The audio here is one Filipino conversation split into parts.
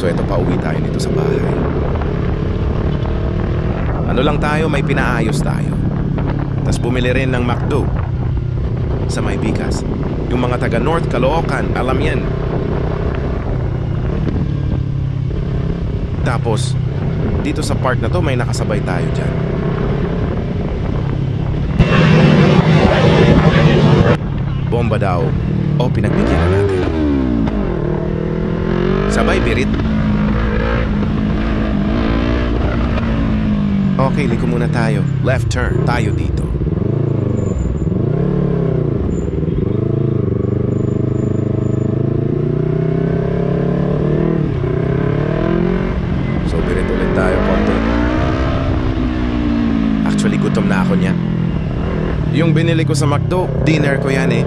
So eto pa uwi tayo nito sa bahay. Ano lang tayo, may pinaayos tayo. Tapos bumili rin ng McDo sa may bigas. Yung mga taga North Caloocan, alam yan. Tapos, dito sa park na to, may nakasabay tayo dyan. Bomba daw. O, pinagbigyan na natin. Sabay, birit. Okay, liko muna tayo. Left turn. Tayo dito. So, birit ulit tayo konti. Actually, gutom na ako niyan. Yung binili ko sa McDo, dinner ko yan eh.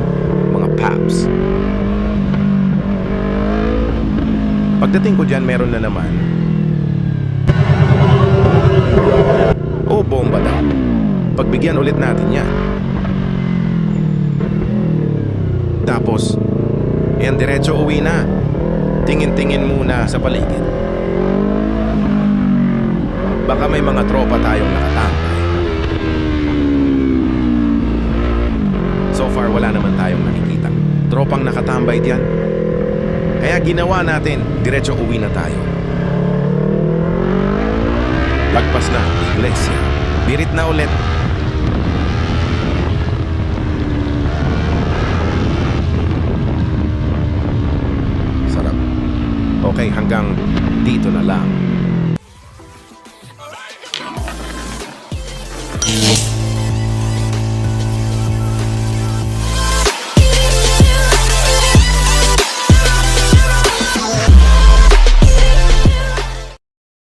Mga paps. Pagdating ko dyan, meron na naman. Pagbigyan ulit natin yan. Tapos, yan diretso uwi na. Tingin-tingin muna sa paligid. Baka may mga tropa tayong nakatambay. So far, wala naman tayong nakikita. Tropang nakatambay diyan. Kaya ginawa natin, diretso uwi na tayo. Lagpas na, iglesia. Birit na ulit. Okay, hanggang dito na lang.